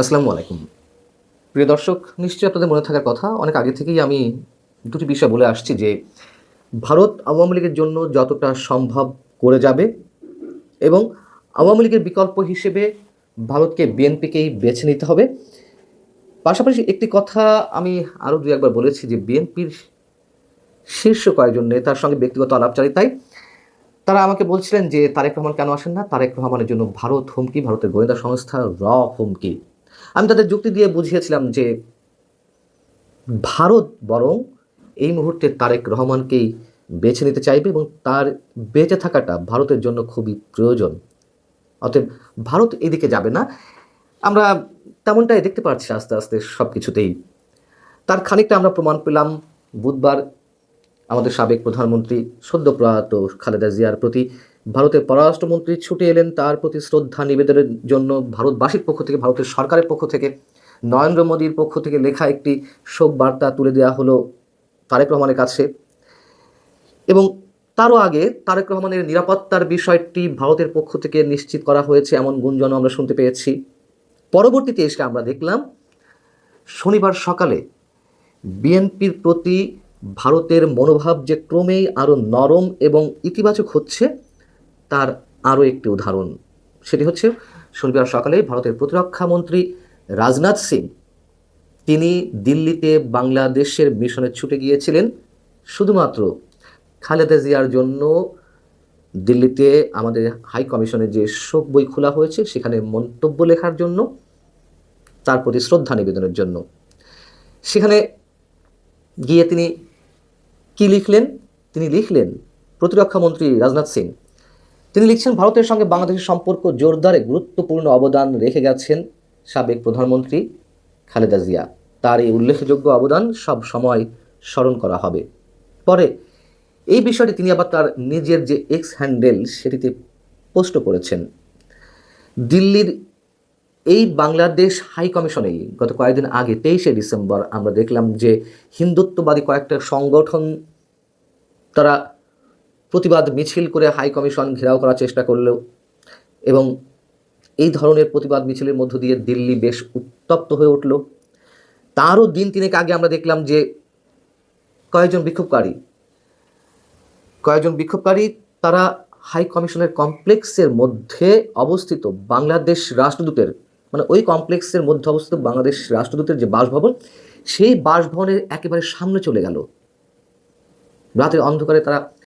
আসসালামু আলাইকুম। প্রিয় দর্শক, নিশ্চয়ই আপনাদের মনে থাকার কথা, অনেক আগে থেকেই আমি দুটি বিষয় বলে আসছি যে, ভারত আওয়ামী লীগের জন্য যতটা সম্ভব করে যাবে এবং আওয়ামী লীগের বিকল্প হিসেবে ভারতকে বিএনপিকেই বেছে নিতে হবে। পাশাপাশি একটি কথা আমি আরও দু একবার বলেছি যে, বিএনপির শীর্ষ কয়েকজন নেতার সঙ্গে ব্যক্তিগত আলাপচারিতায় তারা আমাকে বলছিলেন যে, তারেক রহমান কেন আসেন না? তারেক রহমানের জন্য ভারত হুমকি, ভারতের গোয়েন্দা সংস্থা র হুমকি। আমি তাদের যুক্তি দিয়ে বুঝিয়েছিলাম যে ভারত বরং এই মুহূর্তে তারেক রহমানকেই বেছে নিতে চাইবে এবং তার বেঁচে থাকাটা ভারতের জন্য খুবই প্রয়োজন। অতএব ভারত এদিকে যাবে না। আমরা তেমনটাই দেখতে পাচ্ছি আস্তে আস্তে সব কিছুতেই তার খানিকটা আমরা প্রমাণ পেলাম বুধবার আমাদের সাবেক প্রধানমন্ত্রী সদ্য প্রয়াত খালেদা জিয়ার প্রতি। ভারতের পররাষ্ট্রমন্ত্রী ছুটে এলেন তার প্রতি শ্রদ্ধা নিবেদনের জন্য ভারতবাসীর পক্ষ থেকে, ভারতের সরকারের পক্ষ থেকে। নরেন্দ্র মোদীর পক্ষ থেকে লেখা একটি শোক বার্তা তুলে দেওয়া হলো তারেক রহমানের কাছে। এবং তারও আগে তারেক রহমানের নিরাপত্তার বিষয়টি ভারতের পক্ষ থেকে নিশ্চিত করা হয়েছে এমন গুঞ্জন আমরা শুনতে পেয়েছি। পরবর্তীতে এসে আমরা দেখলাম, শনিবার সকালে বিএনপির প্রতি ভারতের মনোভাব যে ক্রমেই আরও নরম এবং ইতিবাচক হচ্ছে তার আরও একটি উদাহরণ। সেটি হচ্ছে শনিবার সকালে ভারতের প্রতিরক্ষা মন্ত্রী রাজনাথ সিং। তিনি দিল্লিতে বাংলাদেশের মিশনে ছুটে গিয়েছিলেন। শুধুমাত্র খালেদা জিয়ার জন্য দিল্লিতে আমাদের হাই কমিশনের যে শোক বই খোলা হয়েছে, সেখানে মন্তব্য লেখার জন্য, তার প্রতি শ্রদ্ধা নিবেদনের জন্য। সেখানে গিয়ে তিনি কি লিখলেন? তিনি লিখলেন, প্রতিরক্ষা মন্ত্রী রাজনাথ সিং তিনি লিখছেন, ভারতের সঙ্গে বাংলাদেশের সম্পর্ক জোরদারে গুরুত্বপূর্ণ অবদান রেখে গেছেন সাবেক প্রধানমন্ত্রী খালেদা জিয়া। তার এই উল্লেখযোগ্য অবদান সব সময় স্মরণ করা হবে। পরে এই বিষয়টি তিনি আবার তার নিজের যে এক্স হ্যান্ডেল সেটিতে পোস্ট করেছেন। দিল্লির এই বাংলাদেশ হাই কমিশনেই গত কয়েকদিন আগে, তেইশে ডিসেম্বর, আমরা দেখলাম যে হিন্দুত্ববাদী কয়েকটা সংগঠন তারা প্রতিবাদ মিছিল করে হাই কমিশন ঘেরাও করার চেষ্টা করলেও এবং এই ধরনের প্রতিবাদ মিছিলের মধ্য দিয়ে দিল্লি বেশ উত্তপ্ত হয়ে উঠল। তারও দিন তিনেক আগে আমরা দেখলাম যে কয়েকজন বিক্ষোভকারী কয়েকজন বিক্ষোভকারী তারা হাই কমিশনের কমপ্লেক্সের মধ্যে অবস্থিত বাংলাদেশ রাষ্ট্রদূতের মানে ওই কমপ্লেক্সের মধ্যে অবস্থিত বাংলাদেশ রাষ্ট্রদূতের যে বাসভবন, সেই বাসভবনের একেবারে সামনে চলে গেল। রাতের অন্ধকারে তারা